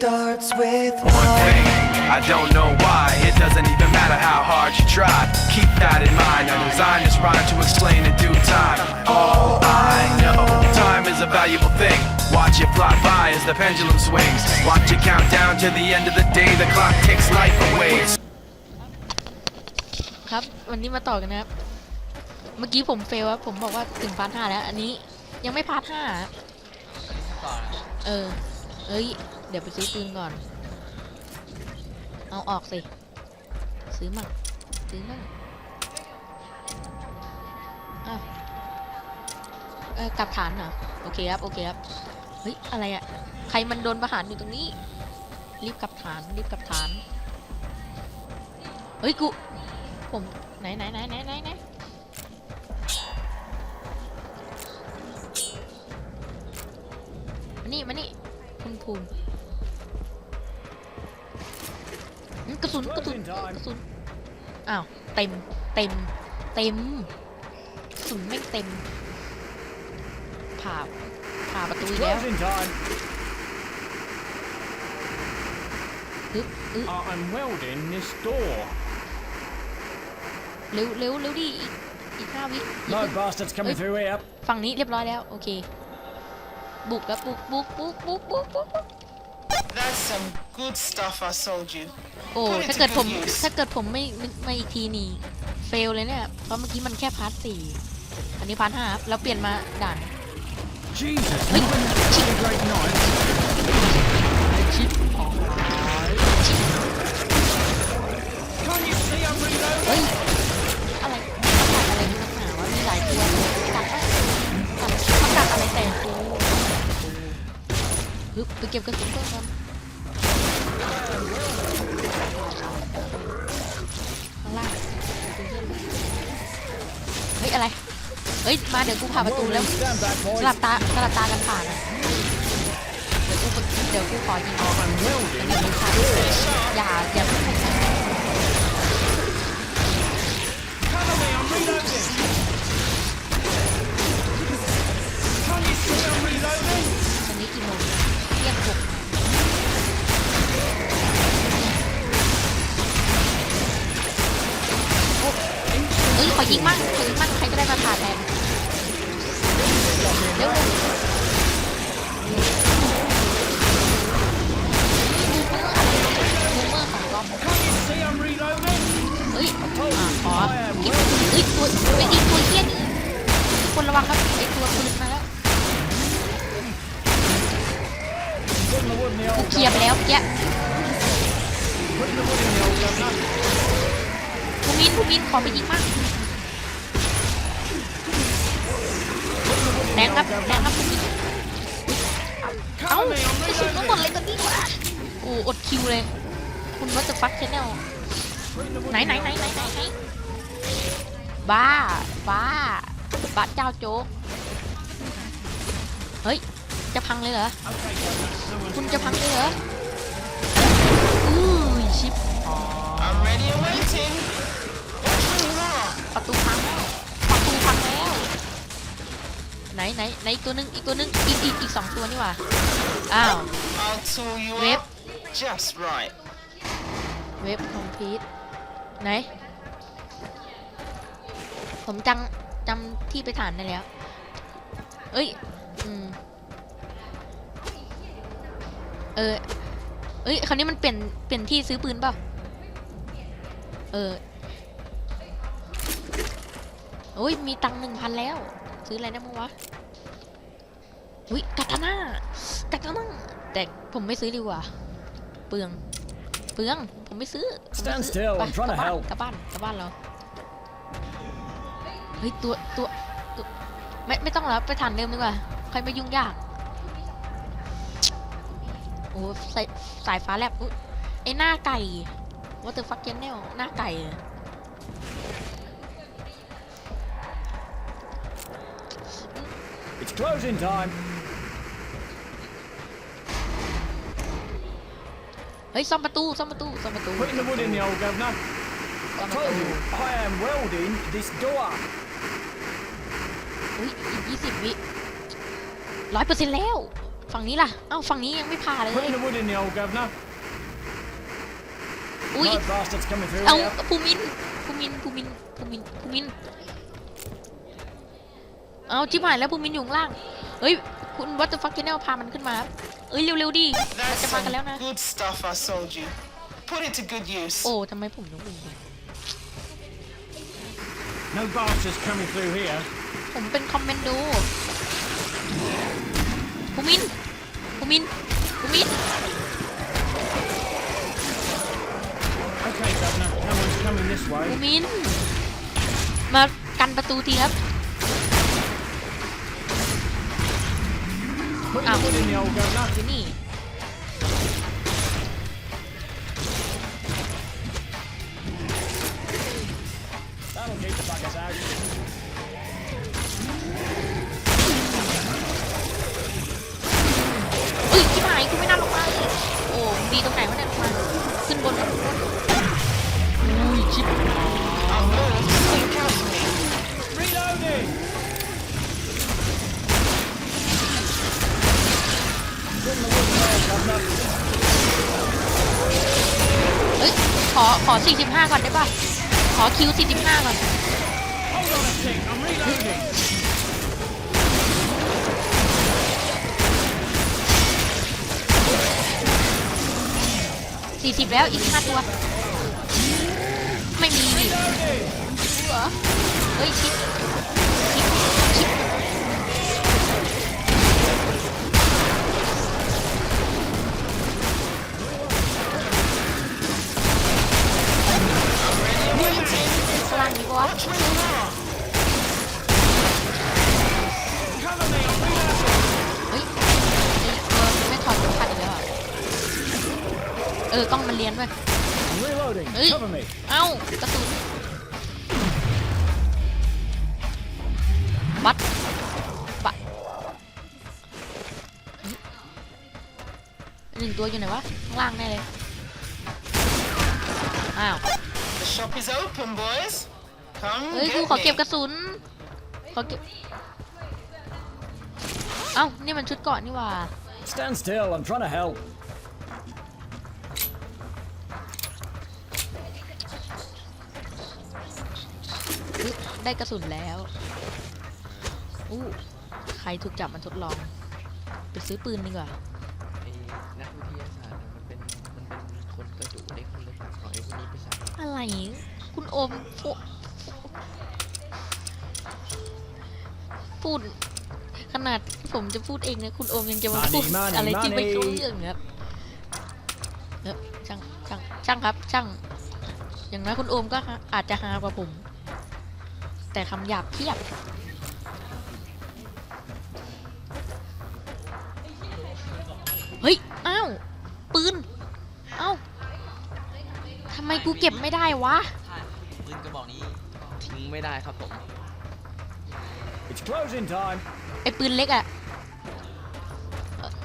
starts with One one. thing, I don't know why. It doesn't even matter how hard you try. Keep that in mind. I designed this rhyme to explain in due time. All I know, time is a valuable thing. Watch it fly by as the pendulum swings. Watch it count down to the end of the day. The clock takes life away. ครับ วันนี้มาต่อกันนะครับ เมื่อกี้ผมเฟลครับผมบอกว่าถึงพาร์ทห้าแล้ว อันนี้ยังไม่พาร์ทห้าครับเออ เอ้ย เดี๋ยวไปซื้อปืนก่อน เอาออกสิ ซื้อมั่งซื้อมั่งอ้าเออกลับฐานเหรอ โอเคครับ โอเคครับ เฮ้ย อะไรอะใครมันโดนประหารอยู่ตรงนี้ รีบกลับฐาน รีบกลับฐาน เฮ้ย กู ผมไหนไหนไหนไหนไหนไหนมานี่มานี่คุณภูมิ สุนกระสุนกระสุนอ้าวเต็มเต็มเต็มกระสุนไม่งเต็มผ่าผ่าประตูอีกแล้ว Closing time. อึ๊บอึ๊บ Uh, I'm welding this door. เร็วเร็วเร็วดิอีกอีกห้าวิอย่า No เพิ่ง bastards coming Oi. through here. ฝั่งนี้เรียบร้อยแล้วโอเคบุกครับบุกบุกบุกบุกบุกบุกบุก That's some good stuff I sold you. โอ้ Put it ถ้า to เกิดผม good use. ถ้าเกิดผมไม่ไม่ไม่อีกทีนี่เฟลเลยเนี่ยเพราะเมื่อกี้มันแค่พาร์ทสี่อันนี้พาร์ทห้าครับแล้วเปลี่ยนมาด่าน Jesus, Oi. you've been a great night. ผ่าประตูแล้วสลับตาสลับตากันผ่านอะเดี๋ยวกูเดี๋ยวกูขอยิงออก I'm welding อันนี้ this ผ่าน door. อย่า อีกตัวหนึงอีกตัวหนึงอีกอีกอีกสองตัวนี่หว่าอ้าว I'll tool you Whip. up just right. เว็บคอมพิวไหน ผมจังจำที่ไปฐานได้แล้ว เอ้ย อืม เออ เอ้ย คราวนี้มันเปลี่ยน เปลี่ยนที่ซื้อปืนเปล่า เออ โอ้ย มีตังค์หนึ่งพันแล้ว ซื้ออะไรได้มั้งวะ อุ้ยกาตาน่ากาตาน่าแต่ผมไม่ซื้อดีกว่า เปลือง เปลือง ผมไม่ซื้อผมไม่ Stand ซื้อ still, ไป I'm trying to กลับบ้าน help. กลับบ้านกลับบ้านเรา เฮ้ยตัวตัวตัวไม่ไม่ต้องแล้วไปฐานเดิมดีกว่าใครไม่ยุ่งยาก โอ้สายสายฟ้าแลบอุ๊ยไอหน้าไก่ว่าเตอร์ฟักเจนเนลหน้าไก่อะ It's closing time. เฮ้ยซ่อมประตูซ่อมประตูซ่อมประตู Putting the wood in the old governor. ซ่อม I ประ told ตู you, I am welding this door. อุ้ยอีกยี่สิบวิร้อยเปอร์เซ็นต์แล้ว ฝั่งนี้ล่ะเอ้าฝั่งนี้ยังไม่ผ่าเลย Putting the wood in the old governor. อุ้ย No bastards coming through เอา here. ภูมินภูมินภูมินภูมินภูมินเอาจิบหายแล้วภูมินอยู่ข้างล่าง เฮ้ย คุณวัตเตอร์ฟักเชนแนลพามันขึ้นมาครับ เอ้ยเร็วๆดิมัน That's จะมากันแล้ว some นะ good stuff I sold you. Put it to good use. โอ้ทำไมผมต้องวิ่งไป No bastards coming through here. ผมเป็นคอมเมนโดภูมินภูมินภูมิน Okay, governor. No one's coming this ภู way. มิน มากันประตูทีครับ Putting Ow. the wood in the old governor. อยู่นี่ อขอ 45 ก่อนได้ป่ะ ขอคิว 45 ก่อน 40 แล้วอีก 5 ตัว ไม่มีเหรอเฮ้ย ชิป พลังดีกว่าเฮ้ยเออไม่ถอดเข็มขัดอีกแล้วอะเออกล้องมันเรียนด้วย I'm reloading. Hey. Cover me. เอ้ากระสุนบัตบัตหนึ่งตัวอยู่ไหนวะข้างล่างแน่เลย อ้าว The shop is open, boys. Come เฮ้ยกู get ขอเก็บ me. กระสุน ขอเก็บ เอ้า นี่มันชุดเกาะนี่หว่า Stand still. I'm trying to help. อุ๊ยได้กระสุนแล้ว อู้ใครถูกจับมันทดลอง ไปซื้อปืนดีกว่าไอ้นักวิทยาศาสตร์น่ะมันเป็นมันเป็นคนกระดูกเด็กคนเลยฝากเอาไอ้พวกนี้ไปใส่อะไร คุณโอมพู พูด ขนาดผมจะพูดเองนะคุณโอมยังจะมาพูด Money, money, อะไรที่ไม่ money รู้เรื่องครับเออช่างช่างช่างครับ ช่าง อย่างน้อยคุณโอมก็ฮะอาจจะฮากว่าผม แต่คำหยาบเพียบ เฮ้ยอ้าวปืนเอ้าทำไมกูเก็บไม่ได้วะ ปืนกระบอกนี้ทิ้งไม่ได้ครับผม It's closing time. ไอ้ปืนเล็กอะ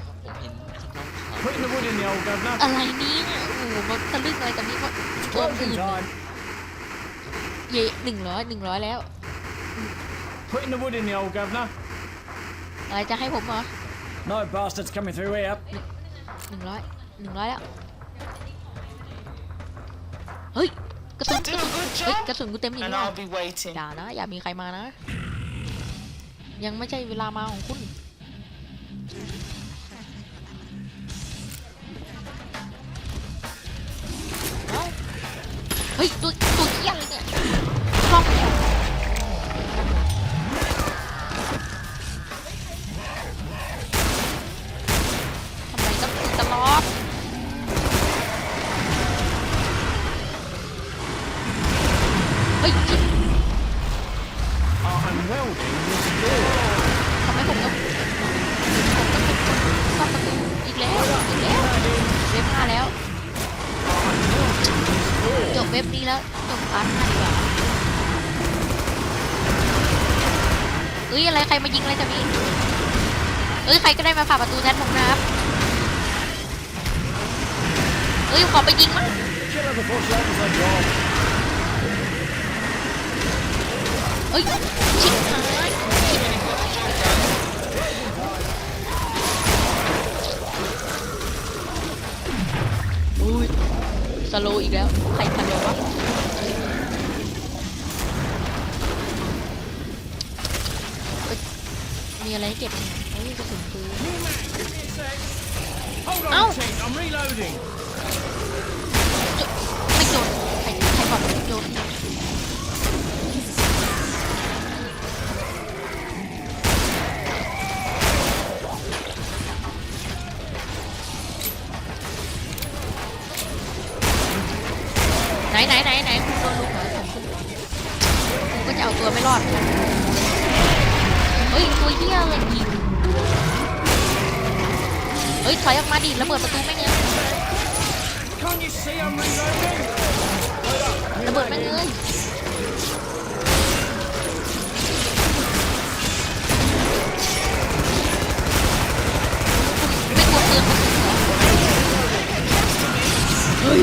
ผมเห็นที่น้องเขา Putting the wood in the old governor. อะไรเนี่ยโอ้โหมาทะลึ่งอะไรกันนี่ก็ It's ตัวอื่ closing น time. เย่หนึ่งร้อยหนึ่งร้อยแล้ว Putting the wood in the old governor. อะไรจะให้ผมเหรอ No bastards coming through here. หนึ่งร้อยหนึ่งร้อยแล้ว เฮ้ย กระสุนก Do ระ a สุน good เฮ้ย job, กระสุนกูเต็มอีก and แล้ว I'll be waiting. อย่านะ อย่ามีใครมานะ ยังไม่ใช่เวลามาของคุณเฮ้ยตัวตัวเกี้ยอะไรเนี่ยกล้องเนี่ย รมายิงเลยจะพี่เอ้ยใครก็ได้มาฝ่าประตูแทนผมนะครับเอ้ยขอไปยิงมั้งเอ้ยชิบหายอุ้ยสโลอีกแล้ว ใครพันโลวะ มีอะไรให้เก็บไหมเฮ้ยกระสุนปืน Hold on, Ow. team. I'm reloading. ไม่โยนใครใครบอกโยนไหนไหนไหนไหนคุณโดนลูกเหรอผมคุณคุณก็จะเอาตัวไม่รอดเฮ้ยตัวเหี้ยเลยยิงเฮ้ยถอยออกมาดิระเบิดประตูไม่งเลยระเบิดแม่งเลยไม่กลัวเปืนกระสุนเฮ้ย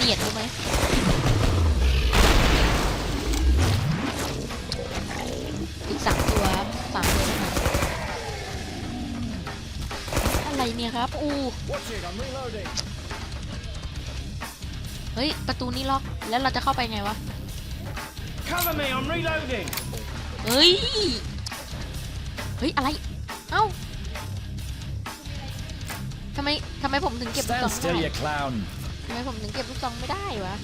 เนียดรู้ไหมอีกสามตัวสามตัวนอะไรเนี่ยครับ อู้ เฮ้ย ประตูนี้ล็อก แล้วเราจะเข้าไปไงวะ เฮ้ย เฮ้ย อะไร เอ้าทำไมทำไมผมถึงเก็บลูกซองได้ you clown. ทำไมผมถึงเก็บลูกซองไม่ได้วะ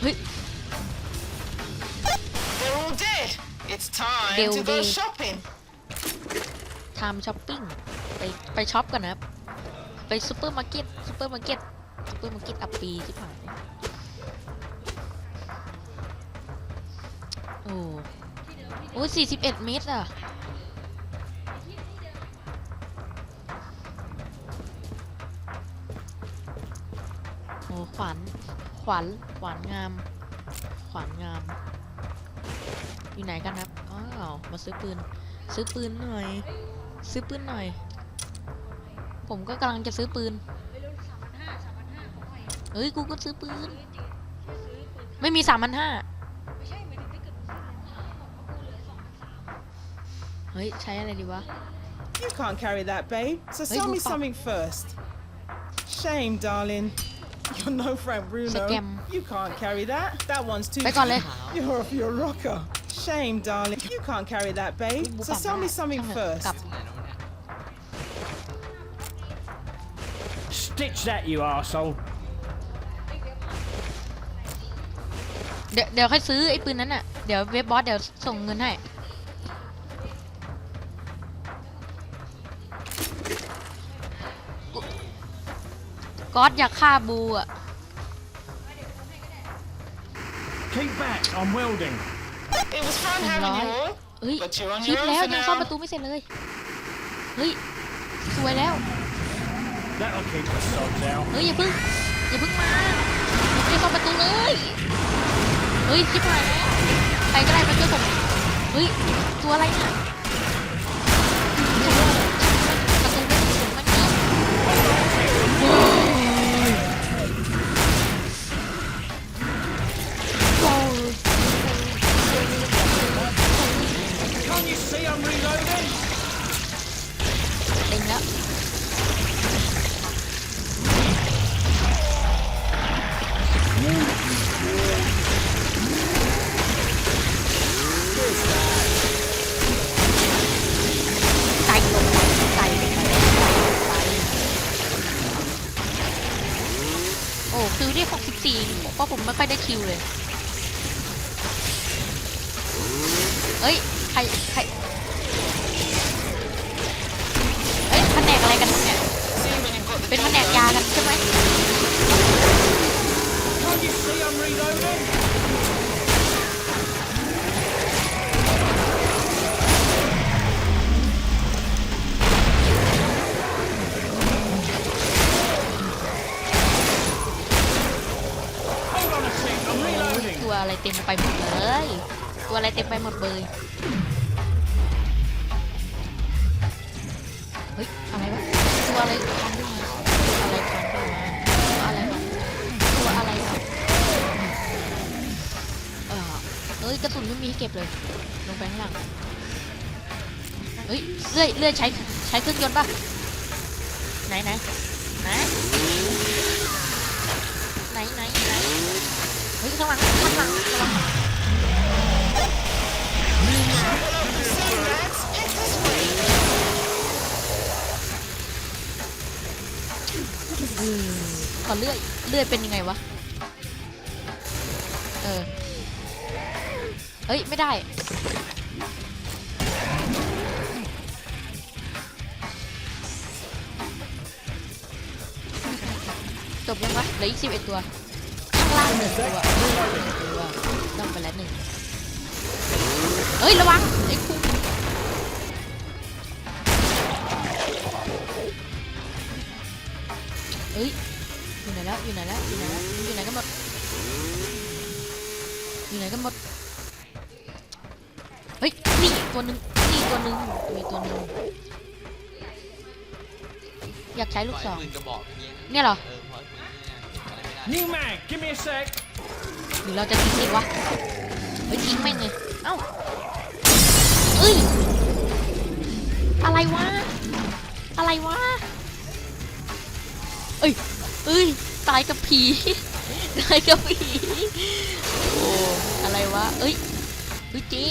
เฮ้ย They're all dead. It's time They're to all go dead. shopping. ไทม์ช้อปปิ้งไปไปช็อปก่อนนะครับ ไปซูเปอร์มาร์เก็ตซูเปอร์มาร์เก็ตซูเปอร์มาร์เก็ตอัปปีที่ผ่าน โอ้โอ้สี่สิบเอ็ดเมตรอะโอ้ขวานขวานขวานงาม ขวานงาม อยู่ไหนกันครับ อ้าว มาซื้อปืน ซื้อปืนหน่อย ซื้อปืนหน่อย ผมก็กำลังจะซื้อปืนเฮ้ย กูก็ซื้อปืน ไม่มีสามพันห้า เฮ้ย ใช้อะไรดีวะ You can't carry that, babe. So Hey, sell me Lupa. something first. Shame, darling. You're no Frank Bruno. Scam. You can't carry that. That one's too. ไปก่อนเลย You're off your rocker. Shame, darling. You can't carry that, babe. Lupa So sell me back. something Come on, first. Cup. ไหนแล้วเนี่ย Stitch that, you arsehole. เดี๋ยวเดี๋ยวค่อยซื้อไอ้ปืนนั้นน่ะ เดี๋ยวเว็บบอสเดี๋ยวส่งเงินให้ ก๊อตอยากฆ่าบูอะ Keep back. I'm welding. It was fun having you all. เฮ้ย But you're on ชิด your own แล้ว for ยังเข้า now. ประตูไม่เสร็จเลย เฮ้ย สวยแล้ว That'll keep the sods out. เฮ้ย อย่าเพึ่ง อย่าเพึ่งมาไม่เข้าประตูเลย เฮ้ยชิบหายแล้วใครก็ได้มาช่วยผม เฮ้ย ตัวอะไรเนี่ย สี่เพราะผมไม่ค่อยได้คิวเลย เฮ้ย ใคร ใคร เฮ้ยแผนกอะไรกันเนี่ย เป็นแผนกยากันใช่ไหม อะไรเต็มไปหมดเลย ตัวอะไรเต็มไปหมดเลย เฮ้ย อะไรวะ ตัวอะไรคันขึ้นมาอะไรคันขึ้นมาตัวอะไรตัวอะไรครับเออเอ้ย กระสุนไม่มีให้เก็บเลย ลงไปข้างล่างเฮ้ย เลื่อยเลื่อยใช้ใช้เครื่องยนต์ป่ะ ไหนไหนไหนไหนเฮ้ย ข้างหลังข้างหลังข้างหลังขอเลื่อยเลื่อยเป็นยังไงวะ เออเฮ้ย ไม่ได้ จบยังวะเหลืออีกสิบเอ็ดตัว หนึ่งตัวเฮ้ยหนึ่งตัวต้องไปแล้วหนึ่งเฮ้ยระวังไอ้คุกเฮ้ยอยู่ไหนแล้วอยู่ไหนแล้วอยู่ไหนแล้วอยู่ไหนกันหมดอยู่ไหนกันหมดเฮ้ยนี่ตัวหนึ่งนี่ตัวหนึ่งมีตัวหนึ่งอยากใช้ลูกศรปืนกระบอกอย่างเงี้ยเนี่ยเหรอ เอ New mag, give me a sec. หรือเราจะทิ้งดีวะเฮ้ยทิ้งแม่งเลย เอ้าเอ้ย อะไรวะ อะไรวะ เอ้ย เอ้ย ตายกับผี ตายกับผี โอ้ อะไรวะ เอ้ยเฮ้ยเจ๊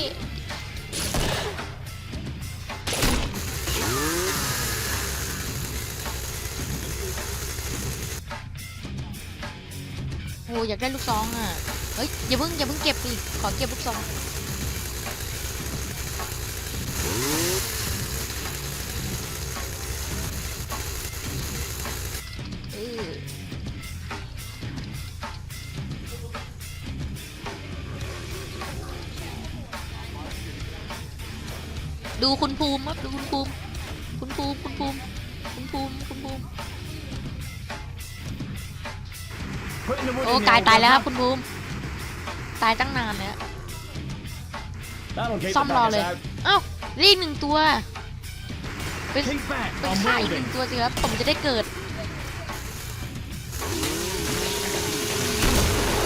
โอ้อยากได้ลูกซองอะ เฮ้ยอย่าเพิ่งอย่าเพิ่งเก็บดิขอเก็บลูกซอง ดูคุณภูมิครับดูคุณภูมิ คุณภูมิ คุณภูมิ คุณภูมิ คุณภูมิ โอ้ in the กาย old ตายแล้วครับ governor. คุณภูมิตายตั้งนานแล้ว That'll keep ซ่อ the มรอ buggers เลย out. เอ้ารีบหนึ่งตัวเป็น Keep back, เป็น I'm ฆ่าอีกหนึ่ welding. งตัวสิครับผมจะได้เกิด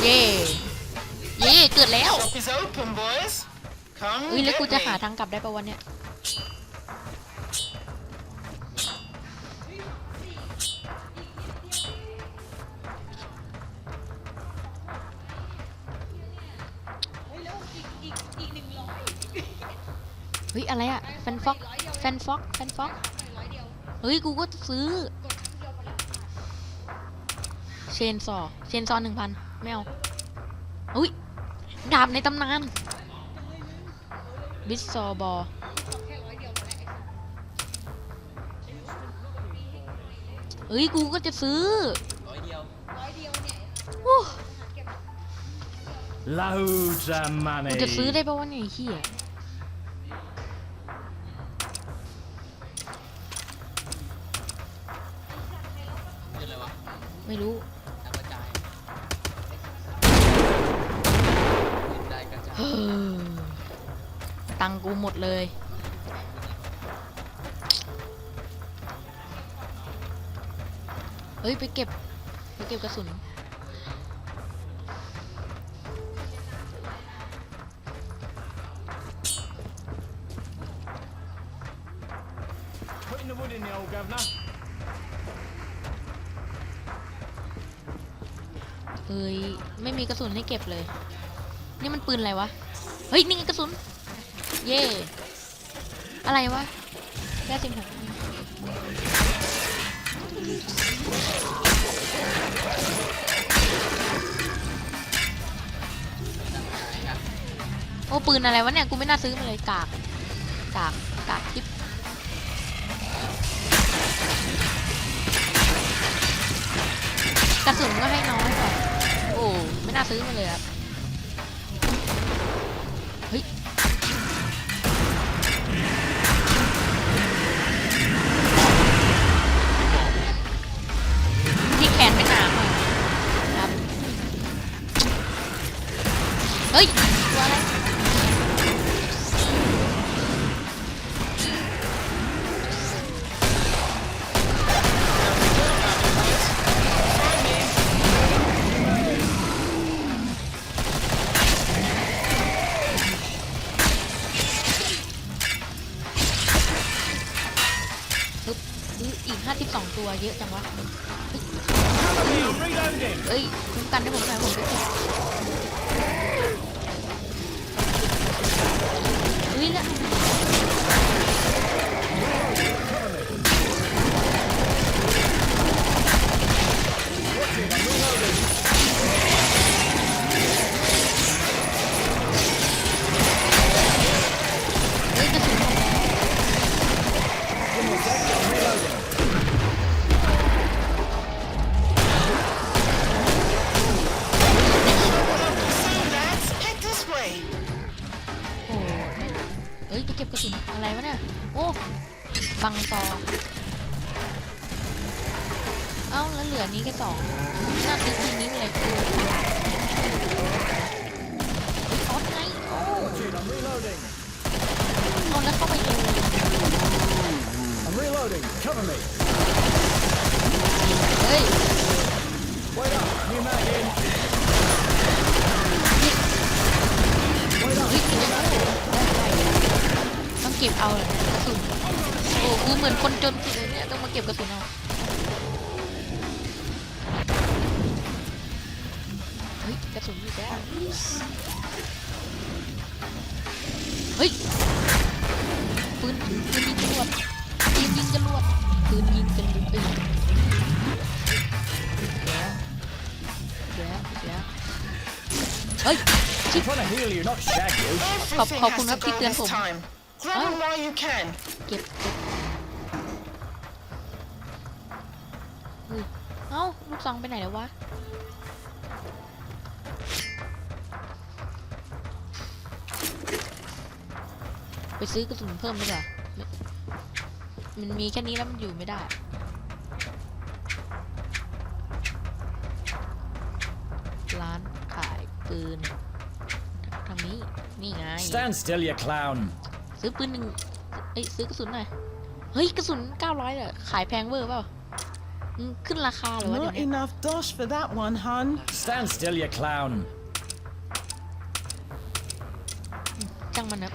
เย่เย่เกิดแล้ว Shop is open, boys. Come เอ้ยแล้ว get กูจะ me. หาทางกลับได้ปะวันเนี้ย ฮ้ยอะไรอะแฟนฟ็อกแฟนฟ็อกแฟนฟ็อกเฮ้ยกูก็จะซื้อ เชนซอเชนซอหนึ่งพันไม่เอาอุ้ยดาบในตำนานบิสซอบอเอ้ยกูก็จะซื้อร้อยเดียวโอ้ Loads of money. กูจะซื้อได้ปะวะเนี่ยไอ้เฮีย ไม่รู้นักกระจายยินได้กระจายเฮ้อตังค์กูหมดเลย เฮ้ย ไปเก็บ ไปเก็บกระสุน เก็บเลย นี่มันปืนอะไรวะ เฮ้ย นี่ไงกระสุน เย่อะไรวะแค่สิบหกโอ้ปืนอะไรวะเนี่ย กูไม่น่าซื้อมาเลยกาก กาก กากทิปกระสุนก็ให้น้อยกว่าโอ้ ไม่น่าซื้อมาเลยครับ เอ้ยคุ้มกันได้ผมหน่อยผมจะเก็บเฮ้ยแล้ว Cover me. เฮ้ย Wait up. New mag in. เฮ้ยกินจะโอ้ต้องเก็บเอาเลยกระสุนโอ้กูเหมือนคนจนสุดเลยเนี่ยต้องมาเก็บกระสุนเอา you. Everything Hop, hop, has to hop, go hop, this hop. time. Grab them Oh. while you can. เก็บเก็บเฮ้ยเอ้าลูกซองไปไหนแล้ววะไปซื้อกระสุนเพิ่มดีกว่ามันมันมีแค่นี้แล้วมันอยู่ไม่ได้ ร้านขายปืน ทางนี้ นี่ไง Stand still, you clown. ซื้อปืนหนึ่งเอ้ยซื้อกระสุนหน่อย เฮ้ยกระสุน 900เลยขายแพงเวอร์เปล่าอืมขึ้นราคาเหรอวะเดี๋ยว Not นี้ enough dosh for that one, hun. Stand still, you clown. จังมันนะ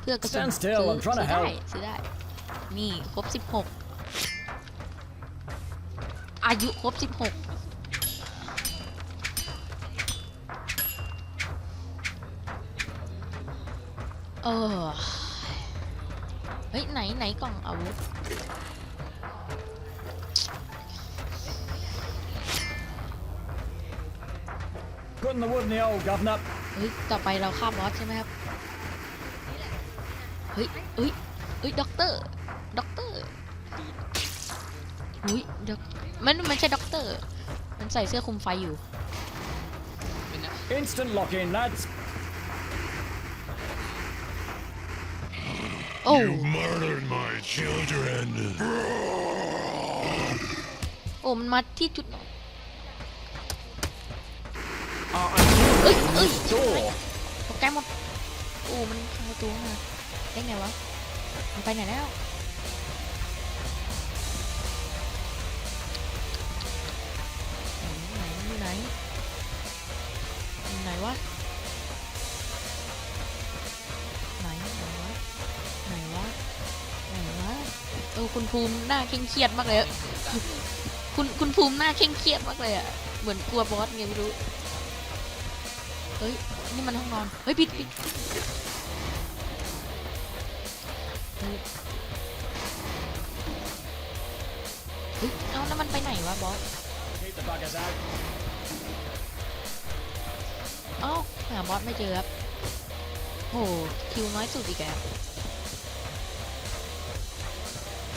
เพื่อกระสุน Stand still, ซื้อ I'm trying to ซื้อได้ help ซื้อได้ นี่ครบ 16 อายุครบ 16 เออ เฮ้ย ไหนไหนกล่องอาวุธ Put in the wood in the hole, governor. เฮ้ย ต่อไปเราข้ามบอสใช่ไหมครับ เฮ้ยเฮ้ยเฮ้ย ด็อกเตอร์ ด็อกเตอร์อุ้ยด็อกมันมันไม่ใช่ด็อกเตอร์ มันใส่เสื้อคลุมไฟอยู่เป็นนะ Instant lock in, lads. โอ้ murdered my children. โอ้มันมาที่จุดนอนเอ้ยเอ้ย Door. ตกใจหมด โอ้ มันพังประตูเข้ามาได้ไงวะ มันไปไหนแล้ว คุณภูมิหน้าเคร่งเครียดมากเลยคุณคุณภูมิหน้าเคร่งเครียดมากเลยอะเหมือนกลัวบอสไงไม่รู้เฮ้ยนี่มันห้องนอนเฮ้ยปิดปิดเฮ้ยเอาแล้วมันไปไหนวะบอสเอ้าหาบอสไม่เจอครับโอ้โหคิวน้อยสุดอีกแล้ว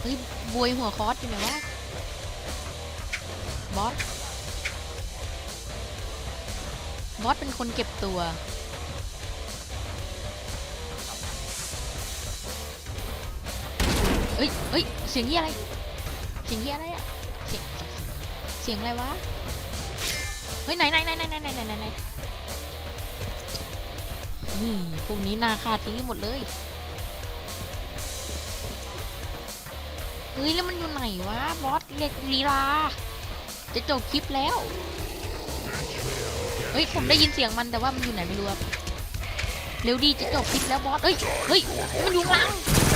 ฮ้ยบวยหัวคอสอยู่ไหนวะบอสบอสเป็นคนเก็บตัวเฮ้ยเฮ้ยเสียงเหียอะไร เสียงเหียอะไรอะเสียงเสียงอะไรวะ เฮ้ยไหนไหนไหนไหนไหนไหนไหนไหนนี่พวกนี้นาคาทิ้งหมดเลย เฮ้ยแล้วมันอยู่ไหนวะบอสเล็กลีลา จะจบคลิปแล้ว เฮ้ยผมได้ยินเสียงมันแต่ว่ามันอยู่ไหนไม่รู้ครับเร็วดีจะจบคลิปแล้วบอสเฮ้ยเฮ้ยมันอยู่หลัง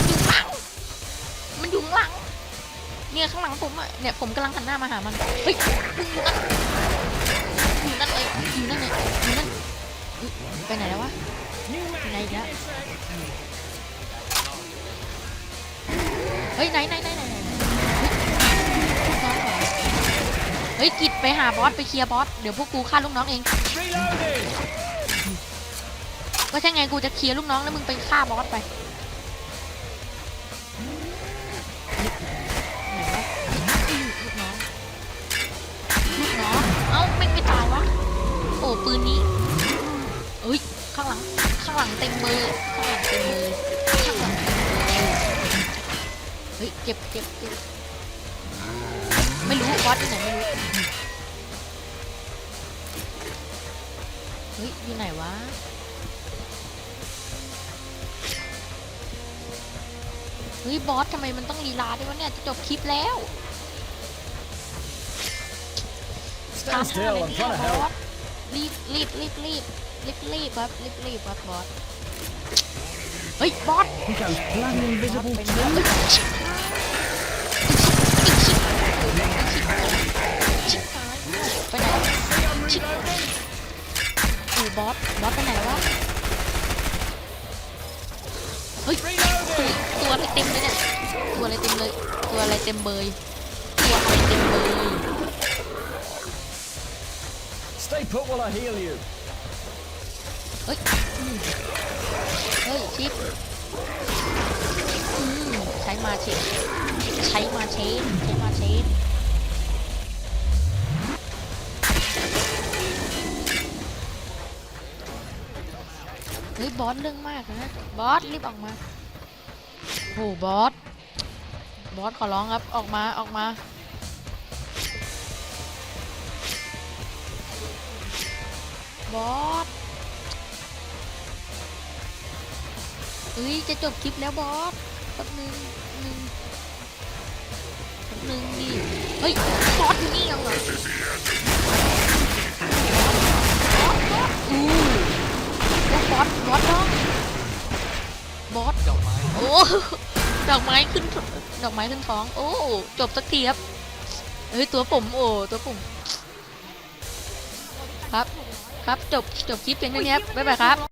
มันอยู่หลังมันอยู่หลังเนี่ยข้างหลังผมอะเนี่ยผมกำลังหันหน้ามาหามันเฮ้ยอยู่นั่นเลยอยู่นั่นเลยอยู่นั่นไปไหนแล้ววะไปไหนอีกแล้วเฮ้ยไหนไหนไหนไหน ฮ้ยลูกน้องเหรอเฮ้ยกิดไปหาบอสไปเคลียร์บอสเดี๋ยวพวกกูฆ่าลูกน้องเอง ก็ใช่ไงกูจะเคลียร์ลูกน้องแล้วมึงไปฆ่าบอสไปลูกน้องลูกน้องเอ้าไม่ไม่ตายวะโอ้ปืนนี้เอ้ยข้างหลังข้างหลังเต็มมือข้างหลังเต็มมือข้างหลังเต็มมือเฮ้ยเจ็บเจ็บเจ็บไม่รู้บอส อยู่ไหนวะ เฮ้ย บอสทำไมมันต้องลีลาด้วยวะเนี่ย จะจบคลิปแล้ว Stand still, I'm trying to บอ help. ส รีบรีบรีบรีบรีบรีบครับรีบรีบครับบอส เฮ้ย บอส He goes bloody invisible เป็น too. บอส บอส บอสไปไหนแล้ววะ เฮ้ยตัวตัวอะไรเต็มเลยเนี่ย ตัวอะไรเต็มเลย ตัวอะไรเต็มเบยตัวอะไรเต็มเบย Stay put while I heal you. เฮ้ยอืมเฮ้ยชิปอืมใช้มาเชนใช้มาเชนใช้มาเชน บอสเรื่องมากนะบอสรีบออกมาโหบอสบอสขอร้องครับออกมาออกมาบอสเฮ้ยจะจบคลิปแล้วบอสแป๊บนึงแป๊บนึงแป๊บนึงดิเฮ้ยบอสอยู่นี่ยังเหรอบอสบอสอู้ บอสบอสน้องบอสดอกไม้โอ้ดอกไม้ขึ้นดอกไม้ขึ้นท้อง โอ้จบสักทีครับเฮ้ยตัวผมโอ้ตัวผมครับ ครับจบจบคลิปเพียงเท่านี้ครับบ๊ายบายครับ